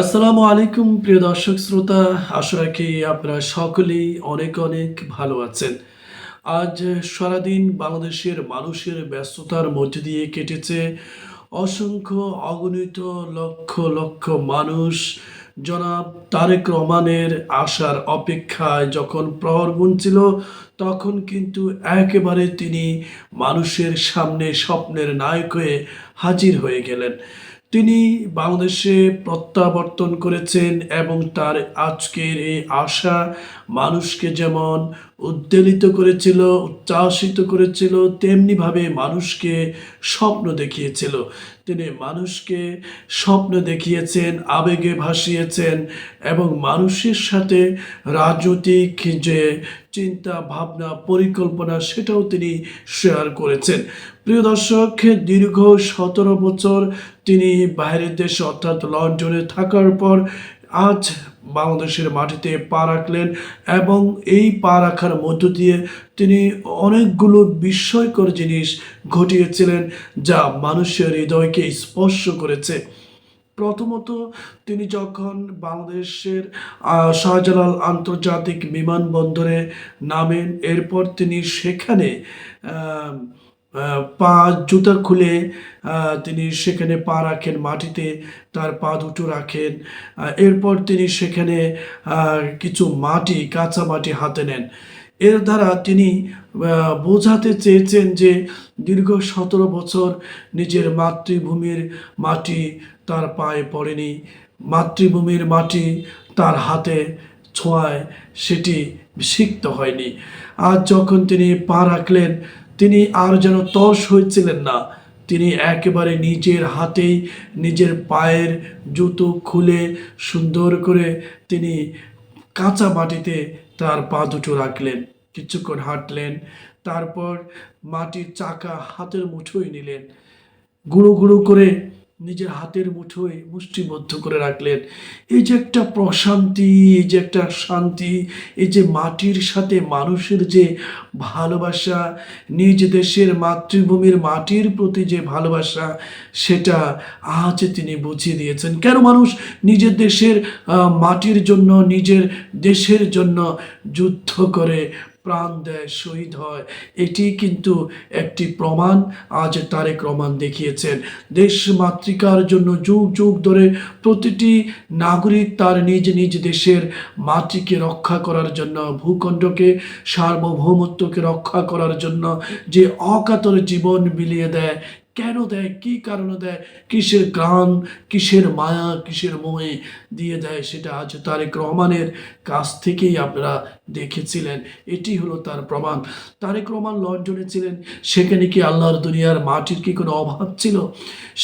আসসালামু আলাইকুম, প্রিয় দর্শক শ্রোতা। আশা রাখি আপনারা সকলেই অনেক অনেক ভালো আছেন। আজ সারাদিন বাংলাদেশের মানুষের ব্যস্ততার মধ্যে দিয়ে কেটেছে অসংখ্য অগণিত লক্ষ লক্ষ মানুষ। জনাব তারেক রহমানের আসার অপেক্ষায় যখন প্রহর গুনছিল, তখন কিন্তু একেবারে তিনি মানুষের সামনে স্বপ্নের নায়ক হয়ে হাজির হয়ে গেলেন। তিনি বাংলাদেশে প্রত্যাবর্তন করেছেন এবং তার আজকের এই আশা মানুষকে যেমন উদ্বেলিত করেছিল, উচ্ছ্বাসিত করেছিল, তেমনিভাবে মানুষকে স্বপ্ন দেখিয়েছিল। তিনি মানুষকে স্বপ্ন দেখিয়েছেন, আবেগে ভাসিয়েছেন এবং মানুষের সাথে রাজনৈতিক যে চিন্তা, ভাবনা, পরিকল্পনা, সেটাও তিনি শেয়ার করেছেন। প্রিয় দর্শক, দীর্ঘ সতেরো বছর তিনি বাইরের দেশে, অর্থাৎ লন্ডনে থাকার পর আজ বাংলাদেশের মাটিতে পা রাখলেন এবং এই পা রাখার মধ্য দিয়ে তিনি অনেকগুলো বিস্ময়কর জিনিস ঘটিয়েছিলেন যা মানুষের হৃদয়কে স্পর্শ করেছে। প্রথমত তিনি যখন বাংলাদেশের শাহজালাল আন্তর্জাতিক বিমানবন্দরে নামেন, এরপর তিনি সেখানে পা জুতা খুলে তিনি সেখানে পা রাখেন মাটিতে, তার পা দুটো রাখেন। এরপর তিনি সেখানে কিছু মাটি, কাঁচা মাটি হাতে নেন। এর দ্বারা তিনি বোঝাতে চেয়েছেন যে দীর্ঘ সতেরো বছর নিজের মাতৃভূমির মাটি তার পায়ে পড়েনি। মাতৃভূমির মাটি তার হাতে ছোঁয়ায়, সেটি সিক্ত হয়নি। আজ যখন তিনি পা রাখলেন তিনি আর যেন তস হয়েছিলেন না। তিনি একেবারে নিজের হাতেই নিজের পায়ের জুতো খুলে সুন্দর করে তিনি কাঁচা মাটিতে তার পা দুটো রাখলেন, কিছুক্ষণ হাঁটলেন, তারপর মাটির চাকা হাতের মুঠোয় নিলেন। গুঁড়ো গুঁড়ো করে নিজের হাতের মুঠোয় মুষ্টিবদ্ধ করে রাখলেন। এই যে একটা প্রশান্তি, এই যে একটা শান্তি, এই যে মাটির সাথে মানুষের যে ভালোবাসা, নিজ দেশের মাতৃভূমির মাটির প্রতি যে ভালোবাসা, সেটা আজ তিনি বুঝিয়ে দিয়েছেন। কেন মানুষ নিজের দেশের মাটির জন্য, নিজের দেশের জন্য যুদ্ধ করে প্রাণ দেয়, শহীদ হয়। এটি কিন্তু একটি প্রমাণ। আজ তারেক রহমান দেখিয়েছেন, দেশ মাতৃকার জন্য যুগ যুগ ধরে প্রতিটি নাগরিক তার নিজ নিজ দেশের মাতৃকে রক্ষা করার জন্য, ভূখণ্ডকে, সার্বভৌমত্বকে রক্ষা করার জন্য যে অকাতর জীবন বিলিয়ে দেয় কেন দেয়? কি কারণে দেয়? কিসের গ্রাম কিসের মায়া, কিসের মোহে দিয়ে দেয় সেটা আজ তারেক রহমানের কাছ থেকেই আপনারা দেখেছিলেন। এটি হলো তার প্রমাণ। তারেক রহমান লন্ডনে ছিলেন। সেখানে কি আল্লাহর দুনিয়ার মাটির কি কোনো অভাব ছিল?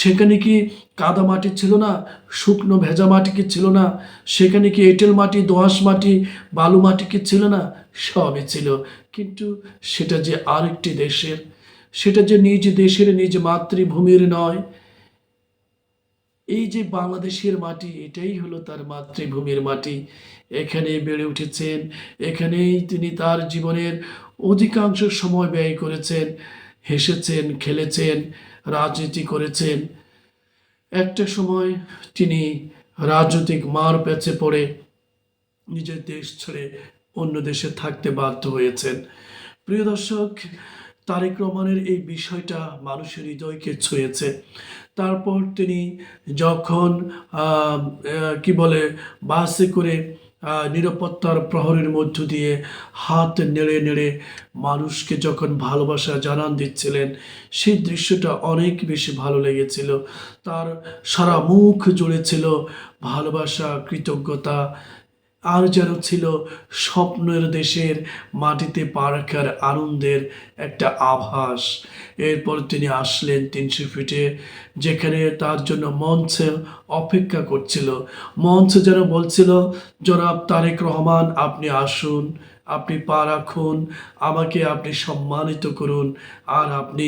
সেখানে কি কাদা মাটি ছিল না? শুকনো ভেজা মাটি কি ছিল না? সেখানে কি এঁটেল মাটি দোআঁশ মাটি, বালু মাটি কি ছিল না? সবই ছিল। কিন্তু সেটা যে আরেকটি দেশের সেটা যে নিজ দেশের, নিজ মাতৃভূমির নয়, এই যে বাংলাদেশের মাটি, এটাই হলো তার মাতৃভূমির মাটি। এখানে বেড়ে উঠেছেন, এখানেই তিনি তার জীবনের অধিকাংশ সময় ব্যয় করেছেন, হেসেছেন, খেলেছেন, রাজনীতি করেছেন। একটা সময় তিনি রাজনৈতিক মার পেঁচে পড়ে নিজের দেশ ছেড়ে অন্য দেশে থাকতে বাধ্য হয়েছেন। প্রিয় দর্শক তারেক রহমানের এই বিষয়টা মানুষের হৃদয়কে ছুঁয়েছে। তারপর তিনি যখন কি বলে, বাসে করে নিরাপত্তার প্রহরের মধ্য দিয়ে হাত নেড়ে নেড়ে মানুষকে যখন ভালোবাসা জানান দিচ্ছিলেন, সেই দৃশ্যটা অনেক বেশি ভালো লেগেছিল। তার সারা মুখ জুড়ে ছিল ভালোবাসা, কৃতজ্ঞতা আর যেন ছিল স্বপ্নের দেশের মাটিতে পা রাখার আনন্দের একটা আভাস। এরপর তিনি আসলেন তিনশো ফিটে, যেখানে তার জন্য মঞ্চে অপেক্ষা করছিল। মঞ্চ যেন বলছিল, জনাব তারেক রহমান, আপনি আসুন, আপনি পা রাখুন, আমাকে আপনি সম্মানিত করুন, আর আপনি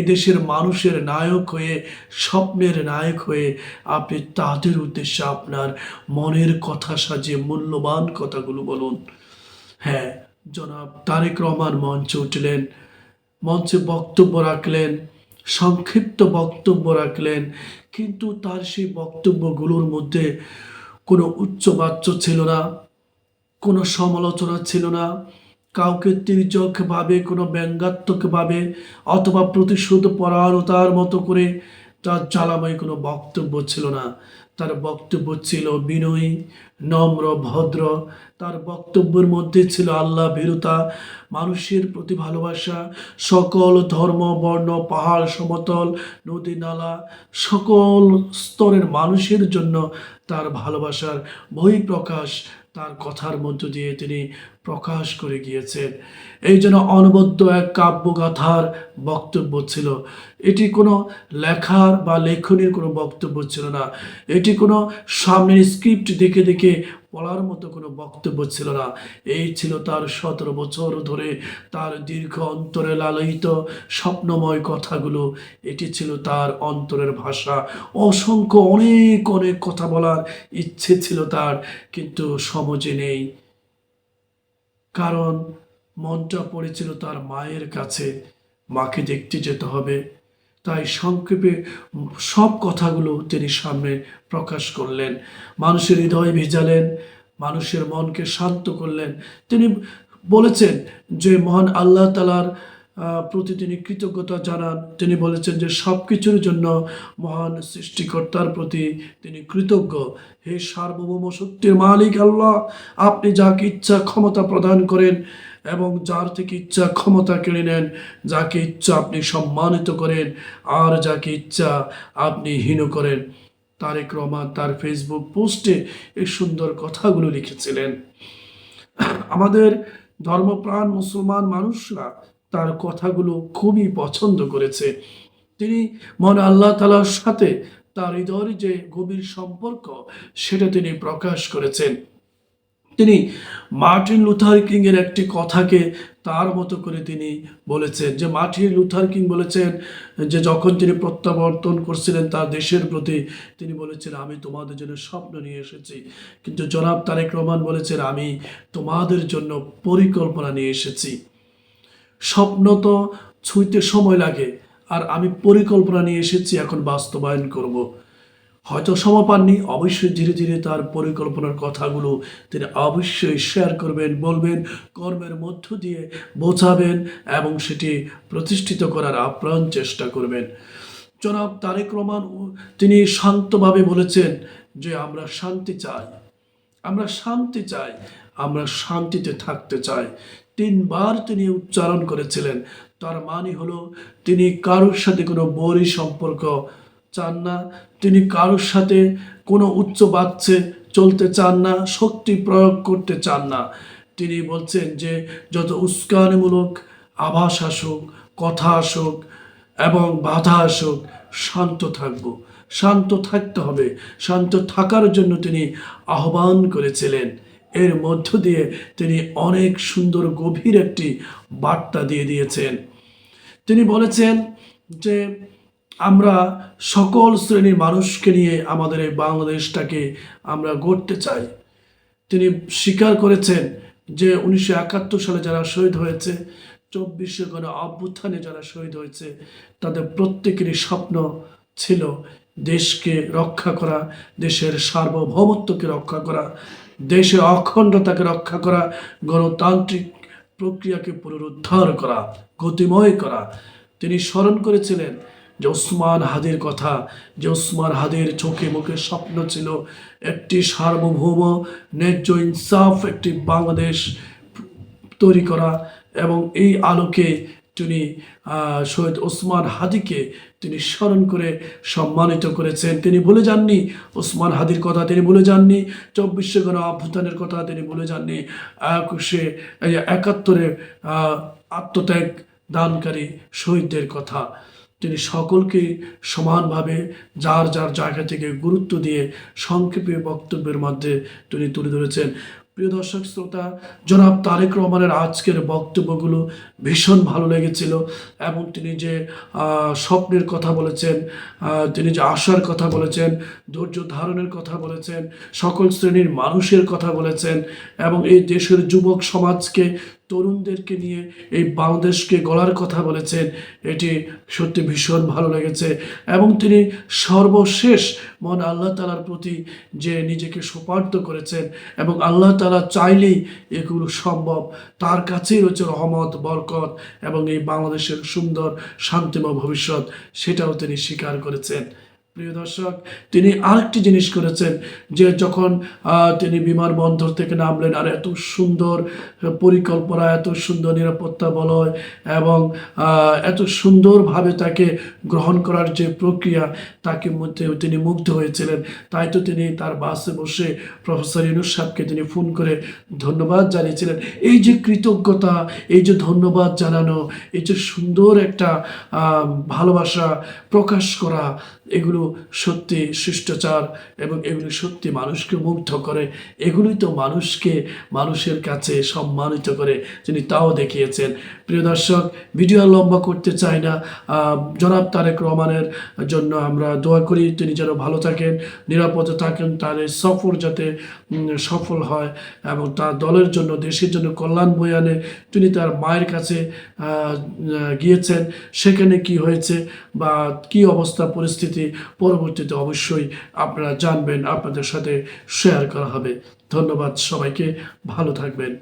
এদেশের মানুষের নায়ক হয়ে, স্বপ্নের নায়ক হয়ে, আপনি তাদের উদ্দেশ্যে আপনার মনের কথা সাজিয়ে মূল্যবান কথাগুলো বলুন। হ্যাঁ জনাব তারেক রহমান মঞ্চে উঠলেন, মঞ্চে বক্তব্য রাখলেন। সংক্ষিপ্ত বক্তব্য রাখলেন। কিন্তু তার সেই বক্তব্যগুলোর মধ্যে কোনো উচ্চবাচ্য ছিল না, কোনো সমালোচনা ছিল না। কাউকে তির্যকভাবে, কোনো ব্যঙ্গাত্মকভাবে অথবা প্রতিশোধ পরায়ণতার মতো করে তার জ্বালাময় কোনো বক্তব্য ছিল না। তার বক্তব্য ছিল বিনয়ী, নম্র, ভদ্র। তার বক্তব্যের মধ্যে ছিল আল্লাহ ভীরুতা, মানুষের প্রতি ভালোবাসা, সকল ধর্ম, বর্ণ, পাহাড়, সমতল, নদী, নালা, সকল স্তরের মানুষের জন্য তার ভালোবাসার বহিঃপ্রকাশ তার কথার মধ্য দিয়ে তিনি প্রকাশ করে গিয়েছেন। এই যেন অনবদ্য এক কাব্যগাথার বক্তব্য ছিল। এটি কোনো লেখার বা লেখনীর কোনো বক্তব্য ছিল না। এটি কোনো সামনের স্ক্রিপ্ট দেখে দেখে পড়ার মতো কোনো বক্তব্য ছিল না। এই ছিল তার সতেরো বছর ধরে তার দীর্ঘ অন্তরে লালিত স্বপ্নময় কথাগুলো। এটি ছিল তার অন্তরের ভাষা। অসংখ্য অনেক অনেক কথা বলার ইচ্ছে ছিল তার, কিন্তু সমাজে নেই। কারণ মনটা পড়েছিল তার মায়ের কাছে। মাকে দেখতে যেতে হবে। তাই সংক্ষেপে সব কথাগুলো তিনি সামনে প্রকাশ করলেন। মানুষের হৃদয় ভিজালেন, মানুষের মনকে শান্ত করলেন। তিনি বলেছেন যে, মহান আল্লাহ তালার প্রতি তিনি কৃতজ্ঞতা জানান। তিনি বলেছেন যে সব কিছুর জন্য মহান সৃষ্টিকর্তার প্রতি তিনি কৃতজ্ঞ। হে সার্বভৌম শক্তির মালিক আল্লাহ, আপনি যাকে ইচ্ছা ক্ষমতা প্রদান করেন এবং যার থেকে ইচ্ছা ক্ষমতা কেড়ে নেন, যাকে ইচ্ছা আপনি সম্মানিত করেন, আর যাকে ইচ্ছা আপনি হীন করেন। তারেক রহমান তার ফেসবুক পোস্টে এই সুন্দর কথাগুলো লিখেছিলেন। আমাদের ধর্মপ্রাণ মুসলমান মানুষরা তার কথাগুলো খুবই পছন্দ করেছে। তিনি মন আল্লাহ তালার সাথে তার হৃদয়ের যে গভীর সম্পর্ক, সেটা তিনি প্রকাশ করেছেন। তিনি মার্টিন লুথার কিং এর একটি কথাকে তার মতো করে তিনি বলেছেন যে মার্টিন লুথার কিং বলেছেন যে যখন তিনি প্রত্যাবর্তন করছিলেন তার দেশের প্রতি, তিনি বলেছেন, আমি তোমাদের জন্য স্বপ্ন নিয়ে এসেছি কিন্তু জনাব তারেক রহমান বলেছেন, আমি তোমাদের জন্য পরিকল্পনা নিয়ে এসেছি স্বপ্ন তো ছুঁইতে সময় লাগে, আর আমি পরিকল্পনা নিয়ে এসেছি, এখন বাস্তবায়ন করব। হয়তো সময় পাননি, অবশ্যই ধীরে ধীরে তার পরিকল্পনার কথাগুলো তিনি অবশ্যই শেয়ার করবেন, বলবেন, কর্মের মধ্য দিয়ে বোঝাবেন এবং সেটি প্রতিষ্ঠিত করার আপ্রাণ চেষ্টা করবেন। জনাব তারেক রহমান তিনি শান্তভাবে বলেছেন যে আমরা শান্তি চাই। আমরা শান্তি চাই, আমরা শান্তিতে থাকতে চাই। তিনবার তিনি উচ্চারণ করেছিলেন, তার মানে হলো তিনি কারোর সাথে কোনো বৈরী সম্পর্ক চান না। তিনি কারোর সাথে কোনো উচ্চ বাচ্চে চলতে চান না, শক্তি প্রয়োগ করতে চান না। তিনি বলছেন যে, যত উস্কানিমূলক আভাস আসুক, কথা আসুক এবং বাধা আসুক, শান্ত থাকব। শান্ত থাকতে হবে। শান্ত থাকার জন্য তিনি আহ্বান করেছিলেন। এর মধ্য দিয়ে তিনি অনেক সুন্দর গভীর একটি বার্তা দিয়ে দিয়েছেন। তিনি বলেছেন যে আমরা সকল শ্রেণির মানুষকে নিয়ে আমাদের এই বাংলাদেশটাকে আমরা গড়তে চাই। তিনি স্বীকার করেছেন যে উনিশশো একাত্তর সালে যারা শহীদ হয়েছে, চব্বিশে গণ অভ্যুত্থানে যারা শহীদ হয়েছে, তাদের প্রত্যেকেরই স্বপ্ন ছিল দেশকে রক্ষা করা, দেশের সার্বভৌমত্বকে রক্ষা করা, দেশের অখণ্ডতাকে রক্ষা করা, গণতান্ত্রিক প্রক্রিয়াকে পুনরুদ্ধার করা, গতিময় করা। তিনি স্মরণ করেছিলেন যে ওসমান হাদির কথা, যে ওসমান হাদির চোখে মুখে স্বপ্ন ছিল একটি সার্বভৌম, ন্যায্য ইনসাফ একটি বাংলাদেশ তৈরি করা এবং এই আলোকে তিনি শহীদ ওসমান হাদিকে তিনি স্মরণ করে সম্মানিত করেছেন। তিনি ভুলে যাননি ওসমান হাদির কথা, তিনি ভুলে যাননি চব্বিশে গণ অভ্যুত্থানের কথা, তিনি ভুলে যাননি একুশে একাত্তরে আত্মত্যাগ দানকারী শহীদদের কথা। তিনি সকলকে সমানভাবে যার যার জায়গা থেকে গুরুত্ব দিয়ে সংক্ষেপে বক্তব্যের মধ্যে তিনি তুলে ধরেছেন। প্রিয় দর্শক, শ্রোতা, জনাব তারেক রহমানের আজকের বক্তব্যগুলো ভীষণ ভালো লেগেছিল এবং তিনি যে স্বপ্নের কথা বলেছেন তিনি যে আশার কথা বলেছেন, ধৈর্য ধারণের কথা বলেছেন, সকল শ্রেণির মানুষের কথা বলেছেন এবং এই দেশের যুবক সমাজকে তরুণদেরকে নিয়ে এই বাংলাদেশকে গড়ার কথা বলেছেন। এটি সত্যি ভীষণ ভালো লেগেছে এবং তিনি সর্বশেষ মন আল্লাহ তালার প্রতি যে নিজেকে সোপার্দ করেছেন এবং আল্লাহ তালা চাইলেই এগুলো সম্ভব, তার কাছেই রয়েছে রহমত, বরকত এবং এই বাংলাদেশের সুন্দর শান্তিময় ভবিষ্যৎ, সেটাও তিনি স্বীকার করেছেন। প্রিয় দর্শক, তিনি আরেকটি জিনিস করেছেন যে যখন তিনি বিমানবন্দর থেকে নামলেন আর এত সুন্দর পরিকল্পনা, এত সুন্দর নিরাপত্তা বলয় এবং এত সুন্দরভাবে তাকে গ্রহণ করার যে প্রক্রিয়া, তাকে মধ্যে তিনি মুগ্ধ হয়েছিলেন। তাই তো তিনি তার বাসে বসে প্রফেসর ইউনুস সাহেবকে তিনি ফোন করে ধন্যবাদ জানিয়েছিলেন। এই যে কৃতজ্ঞতা, এই যে ধন্যবাদ জানানো, এই যে সুন্দর একটা ভালোবাসা প্রকাশ করা, এগুলো সত্যি শিষ্টাচার এবং এগুলো সত্যি মানুষকে মুগ্ধ করে। এগুলোই তো মানুষকে, মানুষের কাছে সম্মানিত করে তিনি তাও দেখিয়েছেন। প্রিয় দর্শক, ভিডিও লম্বা করতে চাই না। জনাব তারেক রহমানের জন্য আমরা দোয়া করি, তিনি যেন ভালো থাকেন, নিরাপদে থাকেন, তার এই সফর যাতে সফল হয় এবং তার দলের জন্য, দেশের জন্য কল্যাণ বয়ে আনে। তিনি তার মায়ের কাছে গিয়েছেন। সেখানে কি হয়েছে বা কি অবস্থা, পরিস্থিতি পরবর্তীতে অবশ্যই আপনারা জানবেন আপনাদের সাথে শেয়ার করা হবে। ধন্যবাদ সবাইকে ভালো থাকবেন।